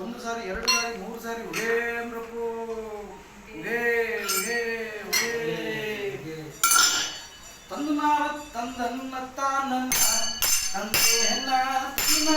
ಒಂದು ಸಾರಿ ಎರಡು ಸಾರಿ ಮೂರು ಸಾರಿ ಉಡೇ ಪ್ರಭು ಉಡೇ ಉಡೇ ಉಡೇ ತನ್ನ ತಂದನ್ನ ತಾನನ್ನ ತಂದೆ ತನ್ನ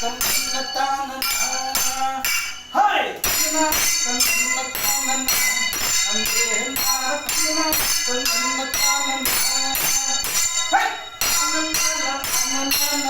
ತನ್ನ ತಾನನ್ನ ಹಾಯ್ ತನ್ನ ತಾನನ್ನ ತಂದೆ ತನ್ನ ತಂದನ್ನ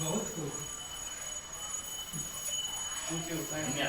Volto. O que?